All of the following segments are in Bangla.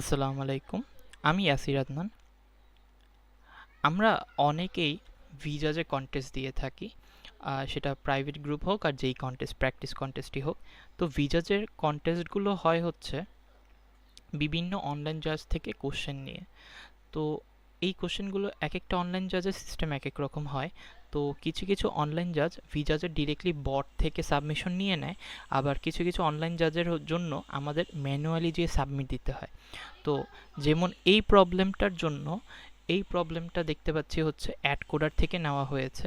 আসসালামু আলাইকুম। আমি ইয়াসির আদনান। আমরা অনেকেই ভিজাজে কন্টেস্ট দিয়ে থাকি সেটা প্রাইভেট গ্রুপ হোক আর যেই কন্টেস্ট প্র্যাকটিস কন্টেস্টই হোক, তো ভিজাজের কন্টেস্টগুলো হয় হচ্ছে বিভিন্ন অনলাইন জাজ থেকে কোশ্চেন নিয়ে। তো এই কোশ্চেনগুলো এক একটা অনলাইন জাজের সিস্টেম এক এক রকম হয়। তো কিছু কিছু অনলাইন জাজ ভিজাজের ডিরেক্টলি বট থেকে সাবমিশন নিয়ে নেয়। আবার কিছু কিছু অনলাইন জাজের জন্য আমাদের ম্যানুয়ালি যে সাবমিট দিতে হয়। তো যেমন এই প্রবলেমটার জন্য, এই প্রবলেমটা দেখতে পাচ্ছি হচ্ছে অ্যাড কোডার থেকে নেওয়া হয়েছে।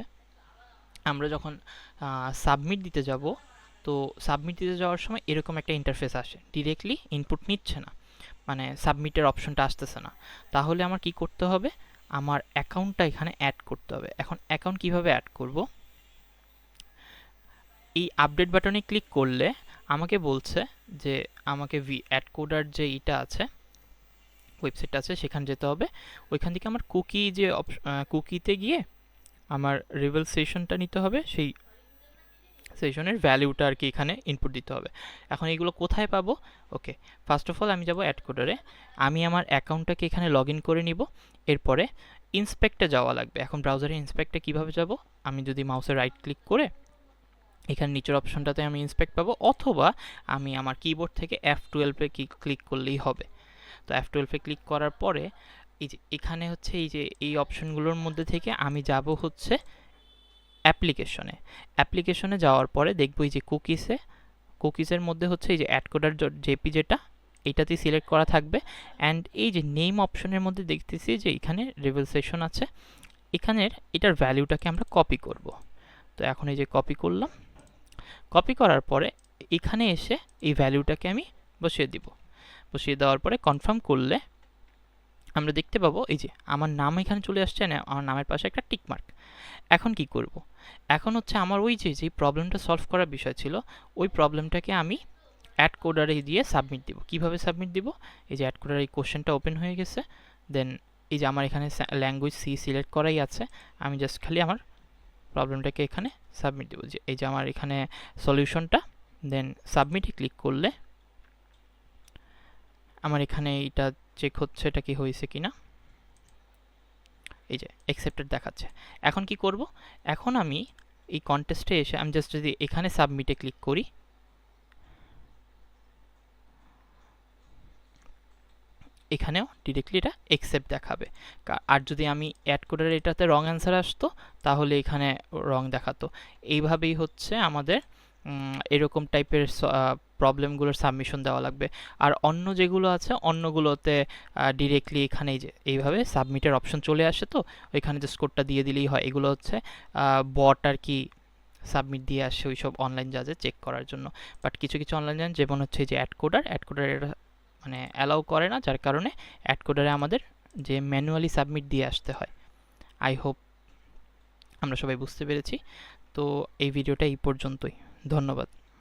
আমরা যখন সাবমিট দিতে যাব, তো সাবমিট দিতে যাওয়ার সময় এরকম একটা ইন্টারফেস আসে। ডিরেক্টলি ইনপুট নিচ্ছে না। মানে সাবমিটের অপশনটা আসতেছে না। তাহলে আমার কি করতে হবে? আমার অ্যাকাউন্টটা এখানে অ্যাড করতে হবে। এখন অ্যাকাউন্ট কীভাবে অ্যাড করব? এই আপডেট বাটনে ক্লিক করলে আমাকে বলছে যে আমাকে ভি অ্যাড কোডার যে ইটা আছে ওয়েবসাইট আছে, সেখানে যেতে হবে। ওইখান থেকে আমার কুকি যে কুকিতে গিয়ে আমার রিভেল সেশনটা নিতে হবে। সেই সেশনের ভ্যালিউটা আর কি এখানে ইনপুট দিতে হবে। এখন এইগুলো কোথায় পাবো? ওকে ফার্স্ট অফ অল আমি যাব অ্যাড কোডারে আমি আমার অ্যাকাউন্টটাকে এখানে লগ করে নিব। এরপরে ইন্সপেক্টে যাওয়া লাগবে। এখন ব্রাউজারে ইন্সপেক্টে কীভাবে যাব? আমি যদি মাউসে রাইট ক্লিক করে এখানে নিচের অপশনটাতে আমি ইন্সপেক্ট পাবো, অথবা আমি আমার কিবোর্ড থেকে এফ টুয়েলভে ক্লিক করলেই হবে। তো এফ টুয়েলভে ক্লিক করার পরে এই যে এখানে হচ্ছে এই যে এই অপশনগুলোর মধ্যে থেকে আমি যাব হচ্ছে অ্যাপ্লিকেশনে। অ্যাপ্লিকেশনে যাওয়ার পরে দেখব এই যে কুকিসে কুকিজের মধ্যে হচ্ছে এই যে অ্যাড কোডার জেপি যেটা এইটাতেই সিলেক্ট করা থাকবে। অ্যান্ড এই যে নেম অপশনের মধ্যে দেখতেছি যে এখানে রিভেল সেশন আছে। এখানের এটার ভ্যালিউটাকে আমরা কপি করব। তো এখন এই যে কপি করলাম। কপি করার পরে এখানে এসে এই ভ্যালিউটাকে আমি বসিয়ে দিব। বসিয়ে দেওয়ার পরে কনফার্ম করলে আমরা দেখতে পাবো, এই যে আমার নাম এখানে চলে আসছে না, আমার নামের পাশে একটা টিক মার্ক এখন কি করব? এখন হচ্ছে আমার ওই যে, যেই প্রবলেমটা সলভ করার বিষয় ছিল, ওই প্রবলেমটাকে আমি অ্যাড কোডারে দিয়ে সাবমিট দিব। কীভাবে সাবমিট দিব? এই যে অ্যাড কোডার এই কোশ্চেনটা ওপেন হয়ে গেছে দেন এই যে আমার এখানে ল্যাঙ্গুয়েজ সি সিলেক্ট করাই আছে, আমি জাস্ট খালি আমার প্রবলেমটাকে এখানে সাবমিট দেবো। যে এই যে আমার এখানে সলিউশনটা দেন সাবমিটে ক্লিক করলে আমার এখানে এটা চেক হচ্ছে এটা কি হয়েছে কিনা। এই যে অ্যাকসেপ্টেড দেখাচ্ছে। এখন কি করব? এখন আমি এই কন্টেস্টে এসে, আমি জাস্ট যদি এখানে সাবমিটে ক্লিক করি, এখানেও ডিরেক্টলি এটা অ্যাকসেপ্ট দেখাবে। আর যদি আমি অ্যাড কোডের এটাতে রং অ্যান্সার আসতো, তাহলে এখানে রং দেখাতো। এইভাবেই হচ্ছে আমাদের এরকম টাইপের প্রবলেমগুলোর সাবমিশন দেওয়া লাগবে। আর অন্য যেগুলো আছে, অন্যগুলোতে ডিরেক্টলি এখানে যে, এইভাবে সাবমিটের অপশন চলে আসে তো, ওইখানে যে স্কোরটা দিয়ে দিলেই হয়। এগুলো হচ্ছে বট আর কি সাবমিট দিয়ে আসে ওই সব অনলাইন জাজে চেক করার জন্য। বাট কিছু কিছু অনলাইন জাজ যেমন হচ্ছে যে অ্যাড কোডার অ্যাড কোডার মানে অ্যালাউ করে না, যার কারণে অ্যাড কোডারে আমাদের যে ম্যানুয়ালি সাবমিট দিয়ে আসতে হয়। আই হোপ আমরা সবাই বুঝতে পেরেছি। তো এই ভিডিওটা এই পর্যন্তই। ধন্যবাদ।